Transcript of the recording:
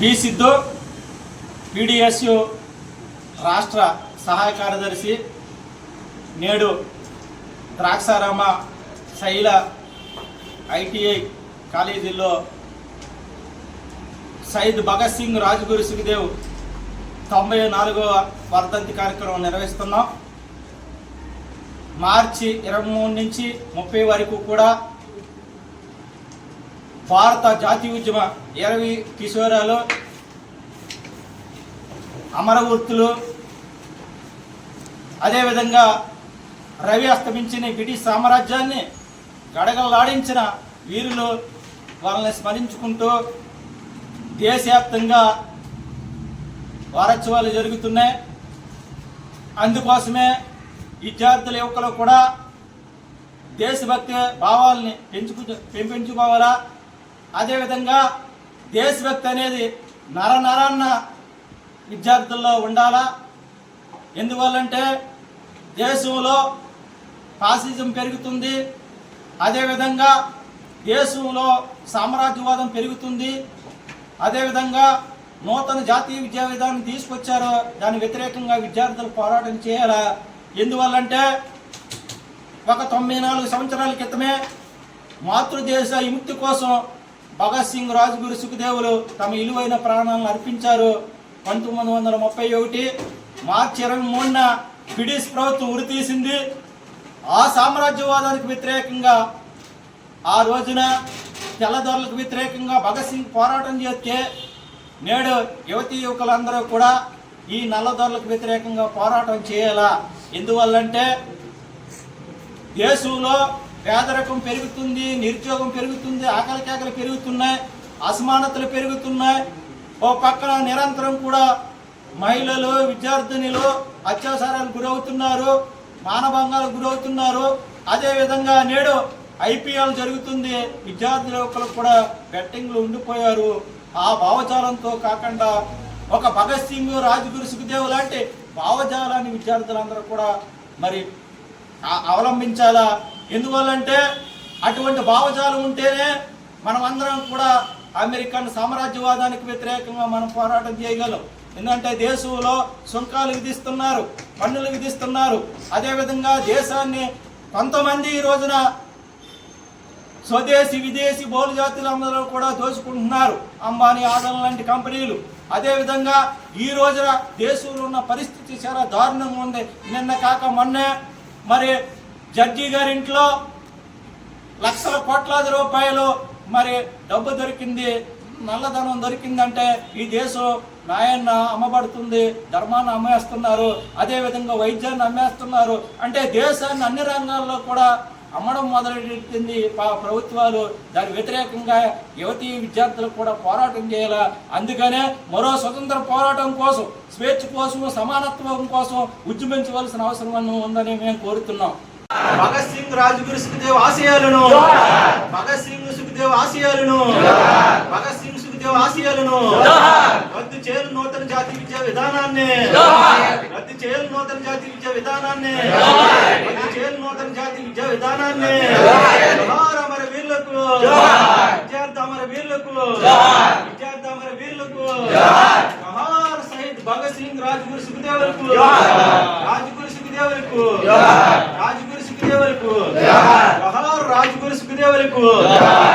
B Siddhu PDSU రాష్ట్ర సహాయ కార్యదర్శి నేడు ద్రాక్షారామ శైల ఐటీఐ కాలేజీలో సయ్యద్ భగత్ సింగ్ రాజ్గురు సుఖదేవ్ తొంభై నాలుగవ వర్ధంతి కార్యక్రమం నిర్వహిస్తున్నాం. మార్చి ఇరవై మూడు నుంచి ముప్పై వరకు కూడా భారత జాతీయ ఉద్యమ ఇరవై కిశోరాలు అమరవృత్తులు అదేవిధంగా రవి అస్తమించిన బ్రిటిష్ సామ్రాజ్యాన్ని గడగలాడించిన వీరులు వాళ్ళని స్మరించుకుంటూ దేశవ్యాప్తంగా వారోత్సవాలు జరుగుతున్నాయి. అందుకోసమే విద్యార్థుల యువకులు కూడా దేశభక్తి భావాల్ని పెంచుకు పెంపించుకోవాలా? అదేవిధంగా దేశభక్తి అనేది నర నరాన్న విద్యార్థుల్లో ఉండాలా? ఎందువల్లంటే దేశంలో ఫాసిజం పెరుగుతుంది. అదేవిధంగా దేశంలో సామ్రాజ్యవాదం పెరుగుతుంది. అదేవిధంగా నూతన జాతీయ విద్యా విధానం తీసుకొచ్చారో. దాని వ్యతిరేకంగా విద్యార్థులు పోరాటం చేయాలా? ఎందువల్లంటే ఒక తొంభై నాలుగు సంవత్సరాల క్రితమే మాతృదేశ విముక్తి కోసం భగత్ సింగ్ రాజ్గురు సుఖదేవులు తమ ఇలువైన ప్రాణాలను అర్పించారు. పంతొమ్మిది వందల ముప్పై ఒకటి మార్చి ఇరవై మూడున బ్రిటిష్ ప్రభుత్వం ఉరితీసింది ఆ సామ్రాజ్యవాదానికి వ్యతిరేకంగా ఆ రోజున తెల్లదొరలకు వ్యతిరేకంగా భగత్ సింగ్ పోరాటం చేస్తే నేడు యువతి యువకులందరూ కూడా ఈ నల్లదొరలకు వ్యతిరేకంగా పోరాటం చేయాలా? ఎందువల్లంటే దేశంలో పేదరికం పెరుగుతుంది నిరుద్యోగం పెరుగుతుంది ఆకలి కేకలు పెరుగుతున్నాయి అసమానతలు పెరుగుతున్నాయి. ఓ పక్కన నిరంతరం కూడా మహిళలు విద్యార్థినిలు అత్యాచారాలకు గురవుతున్నారు మానభంగాలకు గురవుతున్నారు. అదేవిధంగా నేడు ఐపీఎల్ జరుగుతుంది. విద్యార్థుల యువకులు కూడా బెట్టింగ్లు ఉండిపోయారు. ఆ భావజాలంతో కాకుండా ఒక భగత్ సింగ్ రాజగురు సుఖదేవ్ లాంటి భావజాలాన్ని విద్యార్థులందరూ కూడా మరి అవలంబించాలా? ఎందువల్లంటే అటువంటి భావజాలం ఉంటేనే మనం అందరం కూడా అమెరికన్ సామ్రాజ్యవాదానికి వ్యతిరేకంగా మనం పోరాటం చేయగలం. ఎందుకంటే దేశంలో సుంకాలు విధిస్తున్నారు పన్నులు విధిస్తున్నారు. అదేవిధంగా దేశాన్ని కొంతమంది ఈ రోజున స్వదేశీ విదేశీ బౌలు జాతులందరూ కూడా దోచుకుంటున్నారు. అంబానీ ఆదరణ లాంటి కంపెనీలు. అదేవిధంగా ఈ రోజున దేశంలో ఉన్న పరిస్థితి చాలా దారుణంగా ఉంది. నిన్న కాక మొన్నే మరి జడ్జి గారి ఇంట్లో లక్షల కోట్లాది రూపాయలు మరి డబ్బు దొరికింది నల్లధనం దొరికిందంటే ఈ దేశం నాయన్న అమ్మబడుతుంది ధర్మాన్ని అమ్మేస్తున్నారు అదేవిధంగా వైద్యాన్ని అమ్మేస్తున్నారు. అంటే దేశాన్ని అన్ని రంగాల్లో కూడా అమ్మడం మొదలెట్టింది పా- ప్రభుత్వాలు. దాని వ్యతిరేకంగా యువతీ విద్యార్థులు కూడా పోరాటం చేయాలా. అందుకనే మరో స్వతంత్ర పోరాటం కోసం స్వేచ్ఛ కోసం సమానత్వం కోసం ఉద్యమించవలసిన అవసరం ఉందని మేము కోరుతున్నాం. భగత్ సింగ్ రాజగురు సుఖదేవ్ ఆశయాలను భగత్ సింగ్ సుఖదేవ్ ఆశయాలను భగత్ సింగ్ సుఖదేవ్ ఆశయాలను రద్దు చేయాలి నూతన జాతీయ విద్యా విధానాన్ని రద్దు చేయాలి నూతన జాతీయ విద్యా విధానాన్ని రద్దు చేయాలి నూతన జాతీయ విద్యా విధానాన్ని అమర వీరులకు విద్యార్థి అమర వీరులకు విద్యార్థి అమర వీరులకు సహిద్ భగత్ సింగ్ రాజగురు సుఖదేవులకు రాజగురు సుఖదేవులకు రాజగురు